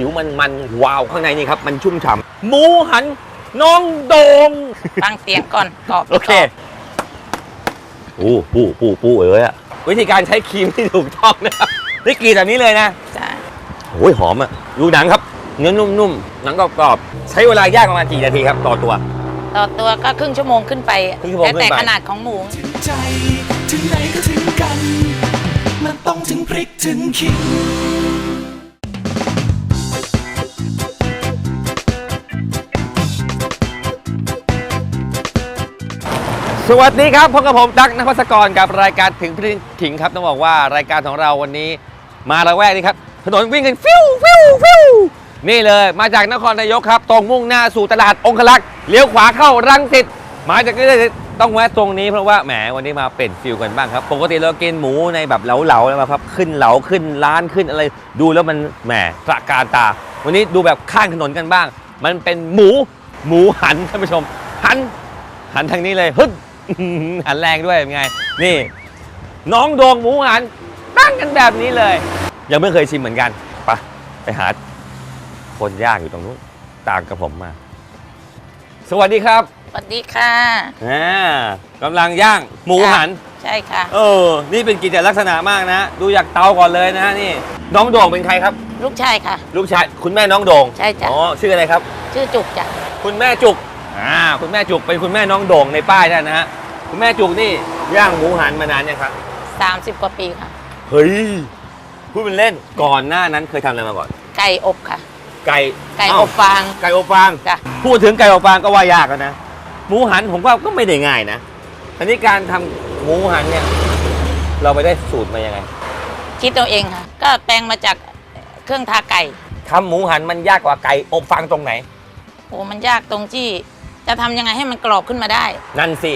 ผิวมันมันวาวข้างในนี่ครับ มันชุ่มฉ่ำหมูหันน้องโดงฟังเสียงก่อนกรอบโอเคปูปูปูปูเอ๋ยอะวิธีการใช้ครีมที่ถูกต้องนะครับนี่กรีดแบบนี้เลยนะจ้ะโอ้ยหอมอะดูหนังครับ เนื้อนุ่มๆหนังกรอบๆใช้เวลาย่างประมาณกี่นาทีครับต่อตัว ต่อตัวก็ครึ่งชั่วโมงขึ้นไปครึ่งชั่วโมงแล้วแต่ขึ้นไปขนาดของหมูถึงใจถึงไหนก็ถึงกัน มันต้องถึงพริกถึงขิง สวัสดีครับพบกับผมตั๊กนภัสกรกับรายการถึงพริ้งถิงครับต้องบอกว่ารายการของเราวันนี้มาละแวกนี้ครับถนนวิ่งกันฟิวฟิวฟิวนี่เลยมาจากนครนายกครับ ตรงมุ่งหน้าสู่ตลาดองคลักษ์เลี้ยวขวาเข้ารังสิตมาจากนี้เลยต้องแวะตรงนี้เพราะว่าแหมวันนี้มาเปลี่ยนฟิลกันบ้างครับ ปกติเรากินหมูในแบบเหลาๆแล้วครับขึ้นเหลาขึ้นร้านขึ้นอะไร ดูแล้วมันแหมตระการตา วันนี้ดูแบบข้างถนนกันบ้าง มันเป็นหมูหมูหันท่านผู้ชมหันหันทางนี้เลยฮึด หันแรงด้วยเป็นไง นี่ น้องโดงหมูหันตั้งกันแบบนี้เลย ยังไม่เคยชิมเหมือนกันไปไปหา คนย่างอยู่ตรงนู้นตามกับผมมา สวัสดีครับสวัสดีค่ะอ่ากำลังย่างหมูหัน ใช่ค่ะ เออ นี่เป็นกิจลักษณะมากนะ ดูจากเตาก่อนเลยนะนี่ น้องโด่งเป็นใครครับ ลูกชายค่ะ ลูกชาย คุณแม่น้องโด่ง ใช่จ้ะ อ๋อ ชื่ออะไรครับ ชื่อจุกจ้ะ คุณแม่จุก อ่าคุณแม่จุกเป็นคุณแม่น้องโด่งในป้ายนั่นนะฮะคุณแม่จุกนี่ย่างหมูหันมานานยังครับ30 กว่าปีค่ะ เฮ้ยพูดเป็นเล่นก่อนหน้านั้นเคยทำอะไรมาก่อน ไก่อบค่ะ ไก่ไก่เอ้าอบฟาง ไก่อบฟาง จ้ะ พูดถึงไก่อบฟางก็ว่ายากแล้วนะ หมูหันผมว่าก็ไม่ได้ง่ายนะอันนี้การทำหมูหันเนี่ย เราไปได้สูตรมายังไงคิดตัวเองค่ะ ก็แปลงมาจากเครื่องทาไก่ ทำหมูหันมันยากกว่าไก่อบฟางตรงไหน โอ้มันยากตรงที่ จะทำยังไงให้มันกรอบขึ้นมาได้ นั่นสิ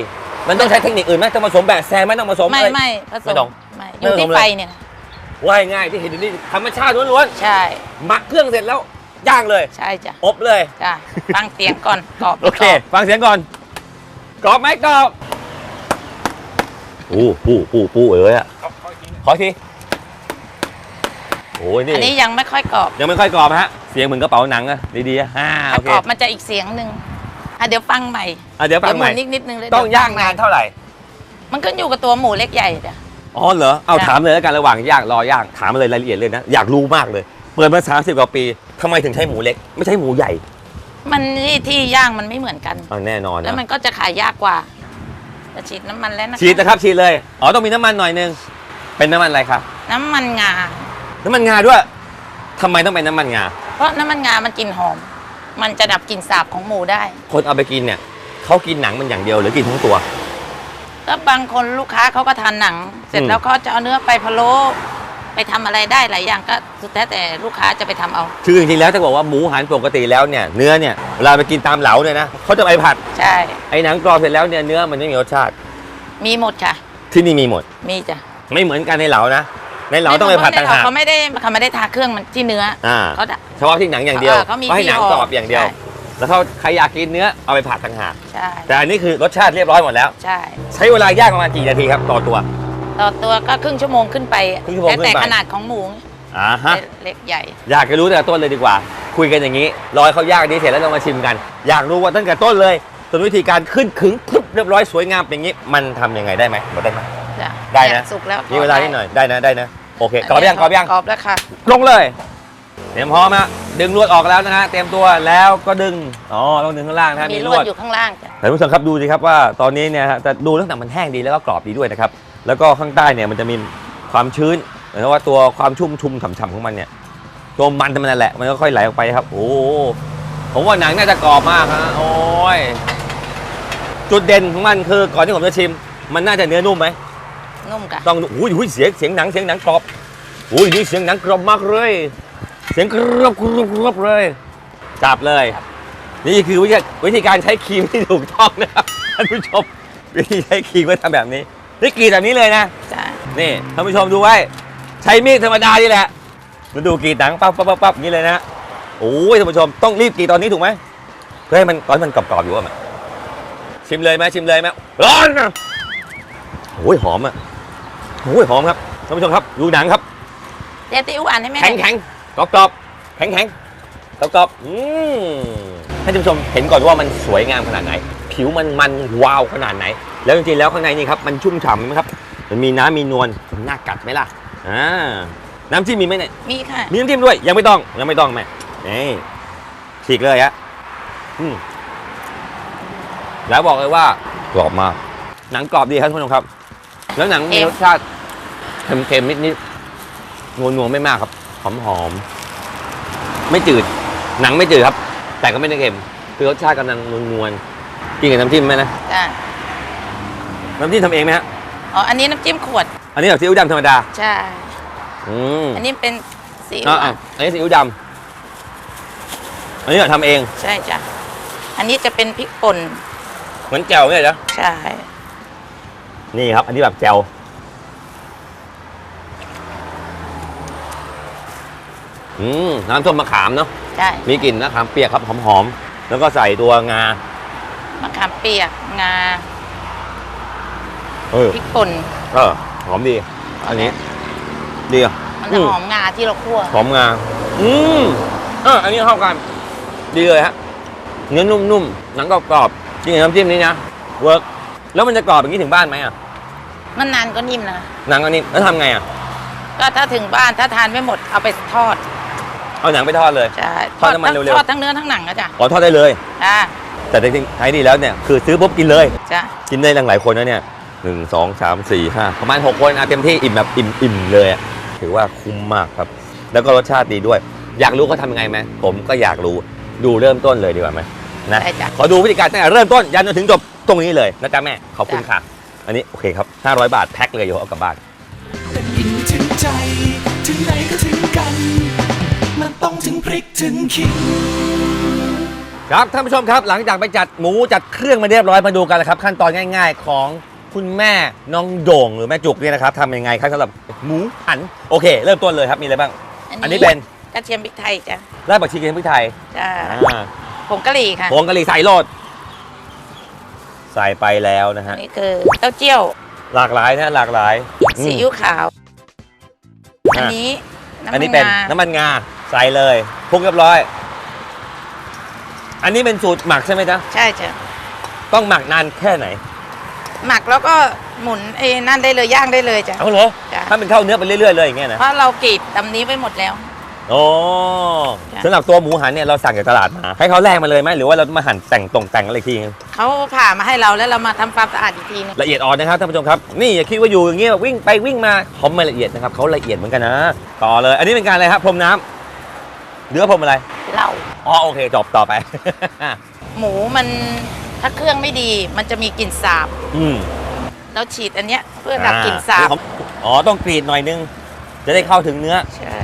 มันต้องใช้เทคนิคอื่นไหมต้องผสมแบบแซมไหมต้องผสมไม่อะไรไม่ผสไม่มต้องไม่อไม่ยู่ผสที่มเลย ไฟเนี่ยค่ะว่ายง่ายที่เห็นอยู่นี่ธรรมชาติล้วนใช่ๆหมักเครื่องเสร็จแล้วย่างเลย ใช่จ้ะอบเลย จ้ะฟังเสียงก่อนกรอบโอเค ฟังเสียงก่อน กรอบไหมกรอบปูปูปูปูเอ๋ยอะขออีกทีโอ้ยนี่อันนี้ยังไม่ค่อยกรอบยังไม่ค่อยกรอบฮะ เสียงเหมือนกระเป๋าหนังอะดีๆอะอ่าโอถ้าเคกรอบมันจะอีกเสียงหนึ่ง อะเดี๋ยวฟังใหม่อะเดี๋ยวฟังใหม่ เดี๋ยวหมุนนิดนิดนึงเลยต้องเดี๋วย่างนานเท่าไหร่ มันขึ้นอยู่กับตัวหมูเล็กใหญ่จ้ะ อ๋อเหรอ เอาจ้ะ ถามเลยแล้วกันระหว่างย่างรอย่างถามมาเลยรายละเอียดเลยนะ อยากรู้มากเลย เปิดมาสามสิบกว่าปีทำไมถึงใช้หมูเล็ก ไม่ใช่หมูใหญ่มันที่ที่ย่างมันไม่เหมือนกัน อ่าแน่นอนแล้วนะมันก็จะขายยากกว่าจะฉีดน้ำมันแล้วนะคะฉีดนะครับฉีดเลย อ๋อต้องมีน้ำมันหน่อยนึง เป็นน้ำมันอะไรครับ น้ำมันงา น้ำมันงาด้วยทำไมต้องเป็นน้ำมันงา เพราะน้ำมันงามันกลิ่นหอม มันจะดับกลิ่นสาบของหมูได้ คนเอาไปกินเนี่ยเขากินหนังมันอย่างเดียวหรือกินทั้งตัว แล้วบางคนลูกค้าเขาก็ทานหนัง เสร็จอืม แล้วเขาจะเอาเนื้อไปพะโล้ไปทำอะไรได้หลายอย่างก็สุดแท้แต่ลูกค้าจะไปทำเอา คือจริงๆแล้วถ้าบอกว่าหมูหันปกติแล้วเนี่ยเนื้อเนี่ยเวลาไปกินตามเหลาเนี่ยนะเขาจะไปผัดใช่ ไอ้หนังกรอบเสร็จแล้วเนี่ยเนื้อมันไม่มีรสชาติมีหมดค่ะ ที่นี่มีหมด มีจ้ะไม่เหมือนกันในเหลานะในเหลาต้องไปผัดต่างหากเขาไม่ได้เขาไม่ได้ทาเครื่องมันที่เนื้ออ่าเขาดะเฉพาะที่หนังอย่างเดียวเออเขามีให้หนังที่ห่อกรอบอย่างเดียว ใช่ แล้วเขาใครอยากกินเนื้อเอาไปผัดต่างหากใช่แต่อันนี้คือรสชาติเรียบร้อยหมดแล้ว ใช่ ใช้เวลาย่างประมาณกี่นาทีครับต่อตัว ต่อตัวก็ครึ่งชั่วโมงขึ้นไปครึ่งชั่วโมงแล้วแต่ขึ้นไปขนาดของหมูอ่าฮะ เล็กใหญ่ อยากจะรู้ตั้งแต่ต้นเลยดีกว่า คุยกันอย่างนี้รอให้เขาย่างดีเสร็จแล้วเรามาชิมกัน อยากรู้ว่าตั้งแต่ต้นเลยจนวิธีการขึ้นขึงพึบเรียบร้อยสวยงามอย่างนี้ มันทำยังไงได้ไหมบอกได้ไหม จ้ะได้นะ เยสุกแล้วมีเวลานิดหน่อยได้นะได้นะโอเคกรอบยังกรอบยังกรอบแล้วค่ะลงเลย เตรียมพร้อมฮะดึงลวดออกแล้วนะฮะเตรียมตัวแล้วก็ดึงอ๋อต้องดึงข้างล่างนะฮะมีมีลลววดดอยู่ข้างล่างจ้ะท่านผู้ชมครับดูสิครับว่าตอนนี้เนี่ยฮะแต่ดูตั้งแต่มันแห้งดีแล้วก็กรอบดีด้วยนะครับแล้วก็ข้างใต้เนี่ยมันจะมีความชื้นเหมือนกับว่าตัวความชุ่มชุ่มฉ่ำๆของมันเนี่ยตัวมันมันนั่นแหละมันก็ค่อยไหลออกไปครับ โอ้โหผมว่าหนังน่าจะกรอบมากฮะโอ้ยจุดเด่นของมันคือก่อนที่ผมจะชิม มันน่าจะเนื้อนุ่มไหม นุ่มค่ะต้องอุ้ยอุ้ยเสียงเสียงหนังเสียงหนังกรอบอุ้ยนี่เสียงหนังกรอบมากเลย เสียงกรอบกรอบกรอบเลย จับเลย นี่คือวิธีวิธีการใช้ครีมที่ถูกต้องนะครับท่านผู้ชมวิธีใช้ครีมไว้ทำแบบนี้นี่กรีดแบบนี้เลยนะจ้ะนี่ท่านผู้ชมดูไว้ ใช้มีดธรรมดานี่แหละมาดูกรีดหนังปั๊บปั๊บปั๊บปั๊บอย่างนี้เลยนะโอ้ยท่านผู้ชมต้องรีบกรีดตอนนี้ถูกไหมเพื่อให้มันตอนนมันกรอบๆอยู่อะมันชิมเลยไหมชิมเลยไหมร้อนนะโอ้ยหอมอะโอ้ยหอมครับท่านผู้ชมครับ ดูหนังครับเจ๊ติ้วอ่านให้แม่หแข็น่งอยแข็ง กรอบกรอบแข็งแข็งแล้วก็อืมให้ท่านผู้ชมเห็นก่อนว่ามันสวยงามขนาดไหน ผิวมันมันวาวขนาดไหน แล้วจริงๆแล้วข้างในนี่ครับมันชุ่มฉ่ำเห็นไหมครับ มันมีน้ำมีนวลน่ากัดไหมล่ะอ่าน้ำจิ้มมีไหมเนี่ยมีค่ะ มีน้ำจิ้มด้วยยังไม่ต้องยังไม่ต้องแม่นี่ฉีกเลยฮะอืมแล้วบอกเลยว่ากรอบมาก หนังกรอบดีครับท่านผู้ชมครับ แล้วหนังมีรสชาติเค็มๆนิดๆนัวๆไม่มากครับ หอมๆไม่จืด หนังไม่จืดครับ แต่ก็ไม่ได้เค็ม คือรสชาติกำลังนวลๆกินกับน้ำจิ้มไหมนะจ้ะน้ำจิ้มทำเองไหมฮะอ๋ออันนี้น้ำจิ้มขวด อันนี้แบบซีอิ๊วดำธรรมดาใช่อืมอันนี้เป็นสีอิ๊วอ่าอะอันนี้ซีอิ๊วดำอันนี้เราทำเองใช่จ้ะอันนี้จะเป็นพริกป่นเหมือนแจ่วเนี่ยเหรอใช่ นี่ครับ อันนี้แบบแจ่ว อืมน้ำส้มมะขามเนาะใช่มีกลิ่นมะขามเปียกครับหอมๆแล้วก็ใส่ตัวงา มะขามเปียกงาเออพริกป่นเออหอมดี อันนี้ ดีอะมันจะอืมหอมงาที่เราคั่วหอมงา อืมเอออันนี้เข้ากัน ดีเลยฮะ เนื้อนุ่มๆหนังกรอบๆกินกับน้ำจิ้มนี้นะเวิร์กแล้วมันจะกรอบอย่างนี้ถึงบ้านไหมอะมันนานก็นิ่มนะหนังอันนี้แล้วทำไงอะก็ถ้าถึงบ้านถ้าทานไม่หมดเอาไปทอด เอาหนังไปทอดเลย ใช่ทอดน้ำมันทั้งเร็วๆ ทอดทั้งเนื้อทั้งหนังอะจ้ะขอทอดได้เลยจ้าแต่จริงๆท้ายดีแล้วเนี่ยคือซื้อปุ๊บกินเลย จ้ากินได้หลายๆคนนะเนี่ยหนึ่งสองสามสี่ห้าประมาณหกคนอะเต็มที่อิ่มแบบอิ่มอิ่มเลยอะถือว่าคุ้มมากครับ แล้วก็รสชาติดีด้วย อยากรู้เขาทำยังไงไหมผมก็อยากรู้ดูเริ่มต้นเลยดีกว่าไหมนะ ได้จ้ะ ขอดูวิธีการตั้งแต่เริ่มต้นยันจนถึงจบตรงนี้เลยนะจ๊ะแม่ ขอบคุณค่ะ อันนี้โอเคครับ 500 บาทแพ็คเลยเดี๋ยวเอากลับบ้านอินถึงใจ ถึงไหนก็ถึงกันมัน ต้องถึงพริกถึงขิง ครับท่านผู้ชมครับหลังจากไปจัดหมูจัดเครื่องมาเรียบร้อยมาดูกันเลยครับ ขั้นตอนง่าย ๆ ของคุณแม่น้องโด่งหรือแม่จุกเนี่ยนะครับทำยังไงครับสำหรับหมูหันโอเค เริ่มต้นเลยครับมีอะไรบ้าง อันนี้เป็นกระเทียมพริกไทยจ้ะรากผักชีกระเทียมพริกไทยจ้าอ่าผงกะหรี่ค่ะผงกะหรี่ใส่โลดใส่ไปแล้วนะอัฮะนนี้คือเต้าเจี้ยว หลากหลายนะหลากหลายซีอืมอิ๊วขาวอะอันนี้น้ำอันมันี้นเป็นงาน้ำมันงา ใส่เลยคลุกเรียบร้อย อันนี้เป็นสูตรหมักใช่ไหมจ๊ะใช่จ้ะต้องหมักนานแค่ไหน หมักแล้วก็หมุนเอ้นั่นได้เลยย่างได้เลยจ้ะ เอาเหรอจ้ะ ถ้าเป็นเข้าเนื้อไปเรื่อยๆเลยอย่างเงี้ยนะเพราะเรากรีดตำนี้ไว้หมดแล้ว โอ้จ้ะ สำหรับตัวหมูหันเนี่ยเราสั่งจากตลาดมา ให้เขาแลกมาเลยไหมหรือว่าเรามาหั่นแต่งตรงแต่งอะไรอีกทีนึงเขาผ่ามาให้เราแล้วเรามาทำความสะอาดอีกทีนึงละเอียดอ่อนนะครับท่านผู้ชมครับนี่อย่าคิดว่าอยู่อย่างเงี้ยวิ่งไปวิ่งมาเขาไม่ละเอียดนะครับเขาละเอียดเหมือนกันนะ ต่อเลย อันนี้เป็นการอะไรครับพรมน้ำ เนื้อพรมอะไรเราอ๋อโอเคจบต่อไป หมูมันถ้าเครื่องไม่ดี มันจะมีกลิ่นสาบอืมเราฉีดอันเนี้ยเพื่อดับกลิ่นสาบ อ่อ๋อต้องกรีดหน่อยนึง จะได้เข้าถึงเนื้อ ใช่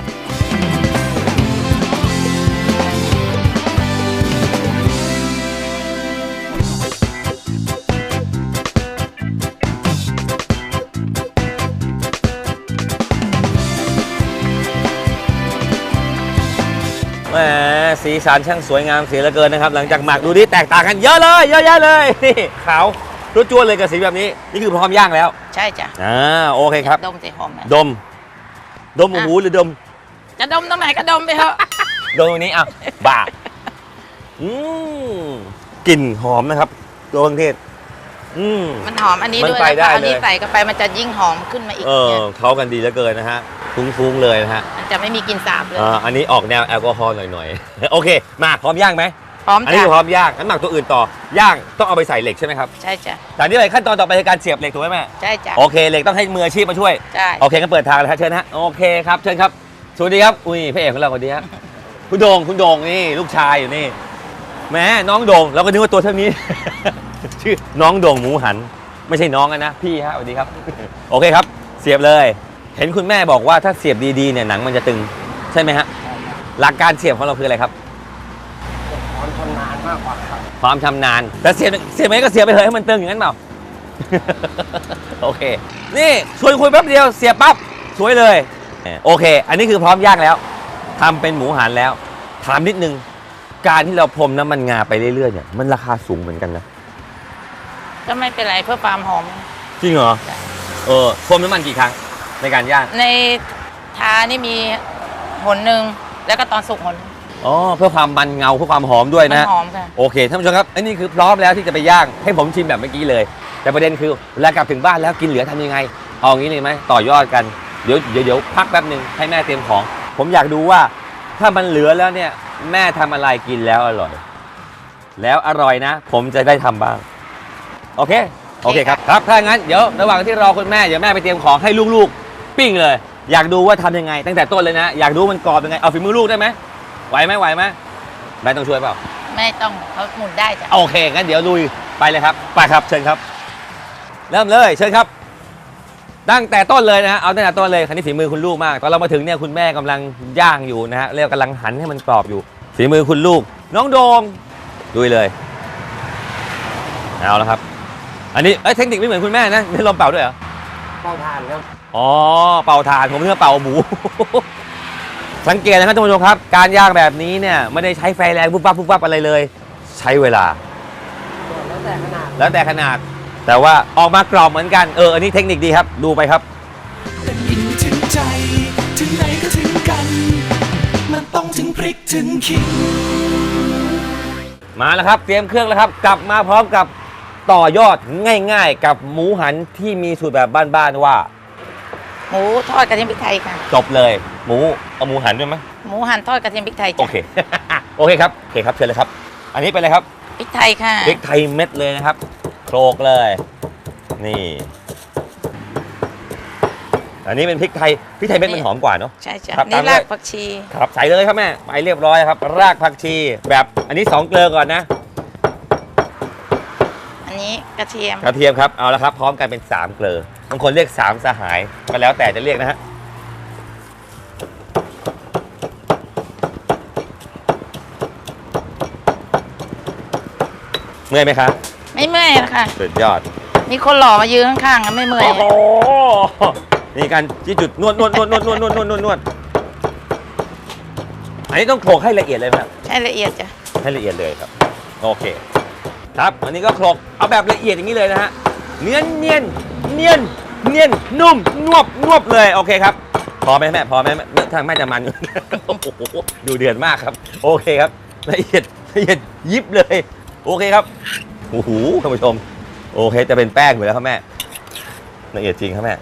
สีสันช่างสวยงามเสียเหลือเกินนะครับ หลังจากหมักดูดิแตกต่างกันเยอะเลยเยอะแยะเลยนี่ขาวรุ่จวนๆเลยกับสีแบบนี้ นี่คือพร้อมย่างแล้วใช่จ้ะอ่าโอเคครับ ดมสิหอมไหมดม ดมหมูหรือดม จะดมตรงไหนก็ดมไปเถอะดมตรงนี้อะบ้าอืมกลิ่นหอมนะครับ ตัวเครื่องเทศ อืม มันหอมอันนี้มันด้วยไปนะได้คะอันนี้เลย ใส่เข้าไปมันจะยิ่งหอมขึ้นมาอีกเออเนี่ย เข้ากันดีเหลือเกินนะฮะ ฟุ้งๆเลยนะฮะมันจะไม่มีกลิ่นสาบเลยอ่าอันนี้ออกแนวแอลกอฮอล์หน่อยๆ โอเค มาพร้อมย่างไหมพร้อมอันนี้จ้ะคือพร้อมย่างงั้นหมักตัวอื่นต่อย่างต้องเอาไปใส่เหล็กใช่ไหมครับใช่จ้ะแต่นี่เลยขั้นตอนต่อไปคือการเสียบเหล็กถูกไหมแม่ใช่จ้ะโอเคเหล็กต้องให้มืออาชีพมาช่วย ใช่โอเคงั้นเปิดทางเลยครับเชิญฮะโอเคครับเชิญครับสวัสดีครับอุ้ยพระเอกของเราสวัสดีครับคุณโดงคุณโดงนี่ลูกชายอยู่นี่แหม่น้องโดงเราก็นึกว่าตัวเท่านี้ ชื่อน้องโดงหมูหัน ไม่ใช่น้องอะนะพี่ฮะสวัสดีครับ โอเคครับ เสียบเลย เห็นคุณแม่บอกว่าถ้าเสียบดีๆเนี่ยหนังมันจะตึงใช่ไหมฮะหลักการเสียบของเราคืออะไรครับความชำนาญมากกว่าครับความชำนาญแต่เสียบเสียบไหมก็เสียบไปเถอะให้มันตึงอย่างนั้นเปล่า โอเค นี่ชวนคุยแป๊บเดียวเสียบปั๊บสวยเลย โอเค อันนี้คือพร้อมย่างแล้วทำเป็นหมูหันแล้ว ถามนิดนึง การที่เราพรมน้ำมันงาไปเรื่อยๆเนี่ยมันราคาสูงเหมือนกันนะก็ไม่เป็นไรเพื่อความหอม จริงเหรอเออพรมน้ำมันกี่ครั้ง ในการย่าง ในทานี่มีหนหนึ่งแล้วก็ตอนสุกหนออ๋อเพื่อความมันเงาเพื่อความหอมด้วยมันนะหอมค่ะ โอเคท่านผู้ชมครับอันนี้คือพร้อมแล้วที่จะไปย่างให้ผมชิมแบบเมื่อกี้เลย แต่ประเด็นคือเวลากลับถึงบ้านแล้วกินเหลือทำยังไง เอางี้เลยไหมต่อยอดกันเดี๋ยวเดี๋ยวเดี๋ยวพักแป๊บหนึ่งให้แม่เตรียมของ ผมอยากดูว่า ถ้ามันเหลือแล้วเนี่ยแม่ทำอะไรกินแล้วอร่อย แล้วอร่อยนะ ผมจะได้ทำบ้าง โอเคโอเคครับครับถ้างั้นเดี๋ยวระหว่างที่รอคุณแม่เดี๋ยวแม่ไปเตรียมของให้ลูกๆ ปิ้งเลย อยากดูว่าทำยังไง ตั้งแต่ต้นเลยนะ อยากดูมันกรอบยังไง เอาฝีมือลูกได้ไหมไหวไหมไหวไหมแม่ต้องช่วยเปล่า ไม่ต้องเขาหมุนได้จ้ะ โอเค งั้นเดี๋ยวลุยไปเลยครับ ไปครับ เชิญครับ เริ่มเลยเชิญครับ ตั้งแต่ต้นเลยนะฮะ เอาตั้งแต่ต้นเลยคันนี้ฝีมือคุณลูกมาก ตอนเรามาถึงเนี่ยคุณแม่กำลังย่างอยู่นะฮะ เรียกกำลังหันให้มันกรอบอยู่ ฝีมือคุณลูก น้องโดมลุยเลย เอาแล้วครับ อันนี้เอ้ยเทคนิคไม่เหมือนคุณแม่นะนี่ลมเป่าด้วยเหรอเป่าทานครับ อ๋อ เป่าถ่านผมเพื่อเป่าหมู สังเกตนะครับท่านผู้ชมครับ การย่างแบบนี้เนี่ยไม่ได้ใช้ไฟแรงปุ๊บปั๊บปุ๊บปั๊บอะไรเลย ใช้เวลา แล้วแต่ขนาด แล้วแต่ขนาด แต่ว่าออกมากรอบเหมือนกัน เออ อันนี้เทคนิคดีครับ ดูไปครับแต่อินถึงใจ ถึงไหนก็ถึงกัน มันต้องถึงพริกถึงขิง มาแล้วครับ เตรียมเครื่องแล้วครับ กลับมาพร้อมกับต่อยอดง่าย ๆ กับหมูหันที่มีสูตรแบบบ้านๆว่า หมูทอดกระเทียมพริกไทยค่ะ จบเลย หมูเอาหมูหันด้วยไหมหมูหั่นทอดกระเทียมพริกไทยโอจ้ะเค โอเคครับโอเคครับเชิญเลยครับ อันนี้เป็นอะไรครับพริกไทยค่ะ พริกไทยเม็ดเลยนะครับโครกเลย นี่ อันนี้เป็นพริกไทยพริกไทยเม็ดมันหอมกว่าเนาะ ใช่จ้ะครับนี่ตามด้วย รากผักชี ครับใส่เลยครับแม่ไปเรียบร้อยครับ รากผักชีแบบอันนี้สองเกลือก่อนนะ อันนี้กระเทียม กระเทียมครับ เอาละครับ พร้อมกันเป็น 3 เกลือ บางคนเรียก3สหายก็แล้วแต่จะเรียกนะฮะเมื่อยไหมครับไม่เมื่อยนะคะสุดยอด มีคนหล่อมายืนข้างๆอะไม่เมื่อยโอ้โหนี่การที่จุดนวดนวดนวดนวดนวดนวดนวดนวดนวดอันนี้ต้องโขลกให้ละเอียดเลยไหมครับใช่ละเอียดจ้ะให้ละเอียดเลยครับ โอเค ครับอันนี้ก็โขลกเอาแบบละเอียดอย่างนี้เลยนะฮะเนียนเนียน เนียนเนียนนุ่มนวบนวบเลยโอเคครับ พอไหมแม่พอไหมแม่ทางแม่จะมันโอ้โหดูเดือดมากครับ โอเคครับละเอียดละเอียดยิบเลย โอเคครับโอ้โหท่านผู้ชม โอเคจะเป็นแป้งอยู่แล้วครับแม่ละเอียดจริงครับแม่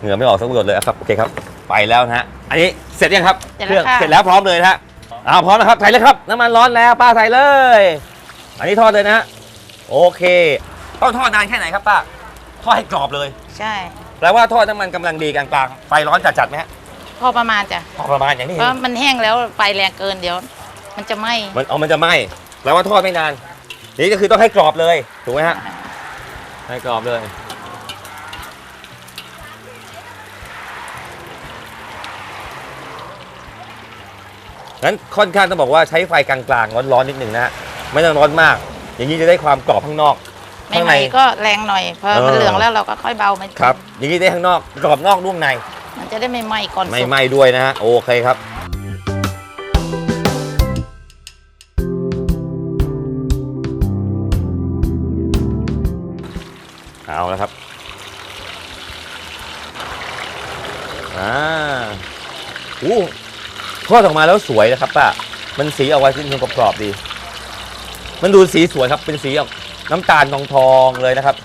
เหงื่อไม่ออกสักหยดเลยครับโอเคครับไปแล้วนะฮะอันนี้เสร็จยังครับเสร็จเครื่แล้วค่ะเสร็จแล้วพร้อมเลยนะฮะอ้าวพร้อมนะครับใส่เลยครับน้ำมันร้อนแล้วป้าใส่เลย อันนี้ทอดเลยนะฮะโอเคต้องทอดนานแค่ไหนครับป้า ทอดให้กรอบเลยใช่ แปลว่าทอดน้ำมันกำลังดีกลางๆไฟร้อนจัดๆไหมฮะพอประมาณจ้ะพอประมาณอย่างนี้เพราะมันแห้งแล้วไฟแรงเกินเดี๋ยว มันจะไหม้มันเอามันจะไหม้แปลว่าทอดไม่นาน นี่ก็คือต้องให้กรอบเลยถูกไหมฮะให้กรอบเลยงั้นค่อนข้างต้องบอกว่าใช้ไฟกลางๆร้อนๆนิดหนึ่งนะฮะไม่ต้องร้อนมาก อย่างนี้จะได้ความกรอบข้างนอกไม่ ข้างไหในม้ก็แรงหน่อยพอเออมันเหลืองแล้วเราก็ค่อยเบามันครับอย่างนี้ได้ข้างนอกกรอบนอกนุ่มใน มันจะได้ไม่ไหม้ก่อนไม่สุกไหม้ด้วยนะฮะ โอเคครับ เอาแล้วครับอ่าอู้ทอดออกมาแล้วสวยนะครับป้ามันสีออกมาสีนกรอบๆดี มันดูสีสวยครับเป็นสีออกน้ำตาลทองทองๆเลยนะครับ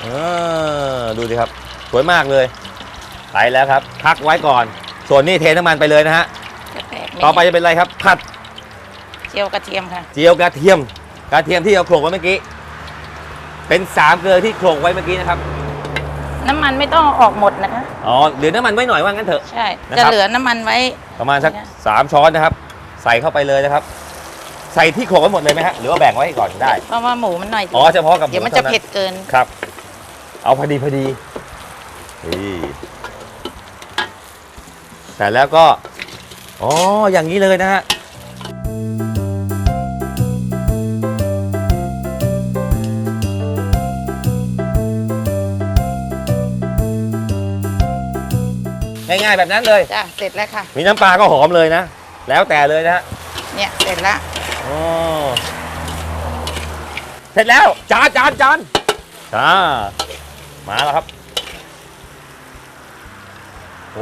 เออดูสิครับ สวยมากเลยไปแล้วครับพักไว้ก่อน ส่วนนี้เทน้ำมันไปเลยนะฮะแตกๆต่อไปจะเป็นอะไรครับ ผัดเจียวกระเทียมค่ะ เจียวกระเทียม กระเทียมที่เราโขลกไว้เมื่อกี้ เป็นสามเกลือที่โขลกไว้เมื่อกี้นะครับ น้ำมันไม่ต้องเอาออกหมดนะคะอ๋อเหลือน้ำมันไว้หน่อยว่างั้นเถอะใช่นะครับจะเหลือน้ำมันไว้ ประมาณสักนะสามช้อนนะครับ ใส่เข้าไปเลยนะครับ ใส่ที่โขลกไว้หมดเลยไหมฮะหรือว่าแบ่งไว้ก่อนได้ เพราะว่าหมูมันหน่อยอ๋อเฉพาะกับหเดี๋ยวมันท่าจะเผ็ดเกิน ครับ เอาพอดีพอดีนี่แต่แล้วก็ อ๋อ อย่างนี้เลยนะฮะ ง่ายๆแบบนั้นเลย จ้ะ เสร็จแล้วค่ะ มีน้ำปลาก็หอมเลยนะ แล้วแต่เลยนะฮะ เนี่ย เสร็จแล้ว อ๋อเสร็จแล้ว จานจานจานจ้ามาแล้วครับ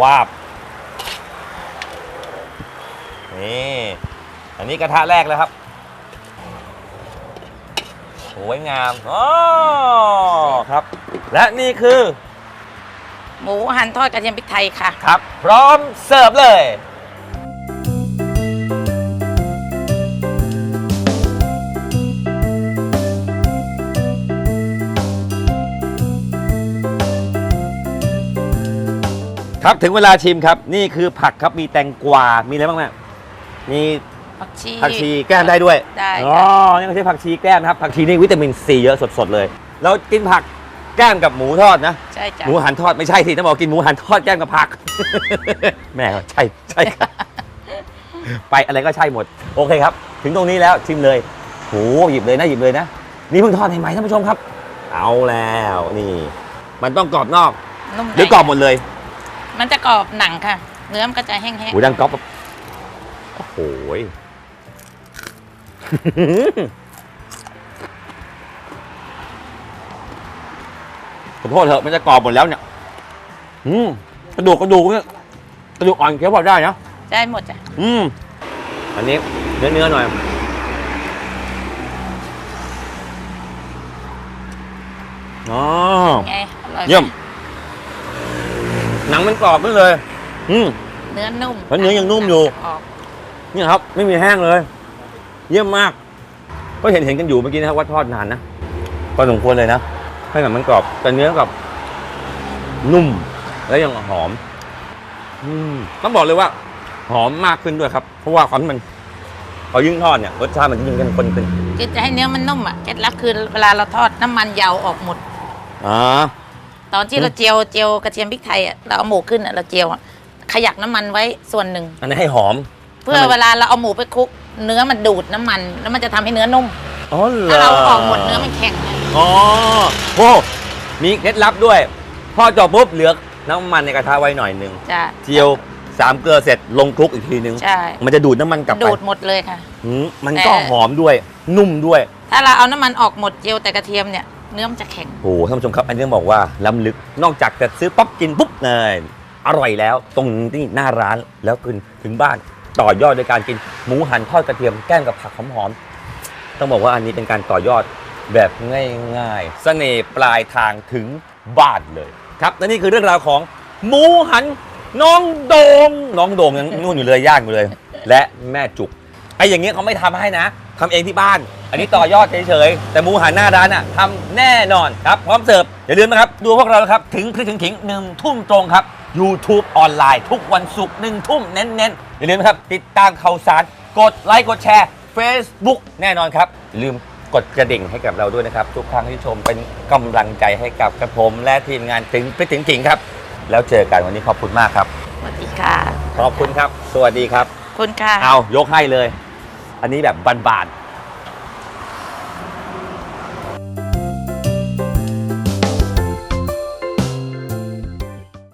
วาบ นี่ อันนี้กระทะแรกแล้วครับสวยงามอ๋อครับ และนี่คือ หมูหั่นทอดกระเทียมพริกไทยค่ะ ครับ พร้อมเสิร์ฟเลย ครับถึงเวลาชิมครับ นี่คือผักครับมีแตงกวา มีอะไรบ้างแม่มีผักชีผักชีแก้มได้ด้วยได้อ๋อค่ะนี่ไม่ใช่ผักชีแก้มนะครับผักชีนี่วิตามินซีเยอะสดๆเลย เรากินผักแก้มกับหมูทอดนะใช่จ้ะหมูหันทอดไม่ใช่สิต้องบอกกินหมูหันทอดแก้มกับผัก แม่ก็ใช่ใช่ครับไปอะไรก็ใช่หมด โอเคครับ ถึงตรงนี้แล้วชิมเลยโหหยิบเลยนะหยิบเลยนะ นี่เพิ่งทอดใหม่ๆท่านผู้ชมครับ เอาแล้วนี่ มันต้องกรอบนอกนุ่มหรือกรอบหมดเลย มันจะกรอบหนังค่ะ เนื้อมันก็จะแห้งหูดังก๊อบแบบโอ้โหย ขอโทษเถอะมันจะกรอบหมดแล้วเนี่ยอืมกระดูกกระดูกเนี่ยกระดูกอ่อนเคี้ยวพอได้นะๆได้หมดจ้ะอืมอันนี้เนื้อเนื้อหน่อย อ๋อ ไงอร่อยไหเยี่ยม หนังมันกรอบขึ้นเลย อืม เนื้อนุ่มแล้วเนื้อยังนุ่มอยู่กรอบเนี่ยครับ ไม่มีแห้งเลย เยี่ยมมาก ก็เห็นเห็นกันอยู่เมื่อกี้นะครับว่าทอดนานนะพอสมควรเลยนะให้หนังมันกรอบ แต่เนื้อกับ นุ่ม แล้วยังหอม อืมต้องบอกเลยว่า หอมมากขึ้นด้วยครับ เพราะว่าความที่มันพอยิ่งทอดเนี่ยรสชาติมันจะยิ่งเข้มข้นขึ้น คือจะให้เนื้อมันนุ่มอะเคล็ดลับคือเวลาเราทอดน้ำมันยาวออกหมดอ๋อ ตอนที่เราเจียวเจียวกระเทียมพริกไทยอะเราเอาหมูขึ้นอะเราเจียวอะขยักน้ำมันไว้ส่วนหนึ่ง อันนี้ให้หอม เพื่อเวลาเราเอาหมูไปคลุก เนื้อมันดูดน้ำมัน แล้วมันจะทำให้เนื้อนุ่มอ๋อเหรอถ้าเราออกหมดเนื้อมันแข็งนะอ๋อโอ้มีเคล็ดลับด้วย พอจบปุ๊บเหลือน้ำมันในกระทะไว้หน่อยหนึ่งจ้ะเจียวสามเกลือเสร็จลงคลุกอีกทีนึง ใช่มันจะดูดน้ำมันกลับไปดูดหมดเลยค่ะอืมมันก็แต่หอมด้วย นุ่มด้วย ถ้าเราเอาน้ำมันออกหมดเจียวแต่กระเทียมเนี่ย เนื้อมันจะแข็ง โอ้โหท่านผู้ชมครับอันนี้ต้องบอกว่าล้ำลึกนอกจากจะซื้อปั๊บกินปุ๊บเลยอร่อยแล้ว ตรงนี้หน้าร้านแล้วขึ้นถึงบ้านต่อยอดโดยการกินหมูหันทอดกระเทียมแก้มกับผักหอมๆต้องบอกว่าอันนี้เป็นการต่อยอดแบบง่ายๆเสน่ห์ปลายทางถึงบ้านเลย ครับและนี่คือเรื่องราวของหมูหันน้องโดงน้องโดงยังนู่นอยู่เลยย่างอยู่เลย และแม่จุก ไอ้อย่างเงี้ยเขาไม่ทำให้นะทำเองที่บ้าน อันนี้ต่อยอดเฉยๆแต่หมูหันหน้าร้านอะทำแน่นอนครับพร้อมเสิร์ฟอย่าลืมนะครับ ดูพวกเรานะครับถึงพริกถึงขิงหนึ่งทุ่มตรงครับ YouTube ออนไลน์ ทุกวันศุกร์หนึ่งทุ่มเน้นๆ อย่าลืมนะครับ ติดตามข่าวสาร กดไลค์กดแชร์ Facebook แน่นอนครับ อย่าลืมกดกระดิ่งให้กับเราด้วยนะครับ ทุกครั้งที่ชมเป็นกำลังใจให้กับกระผมและทีมงานถึงพริกถึงขิงครับ แล้วเจอกันวันนี้ขอบคุณมากครับสวัสดีค่ะขอบคุณครับ สวัสดีครับขอบคุณค่ะเอายกให้เลย อันนี้แบบบาน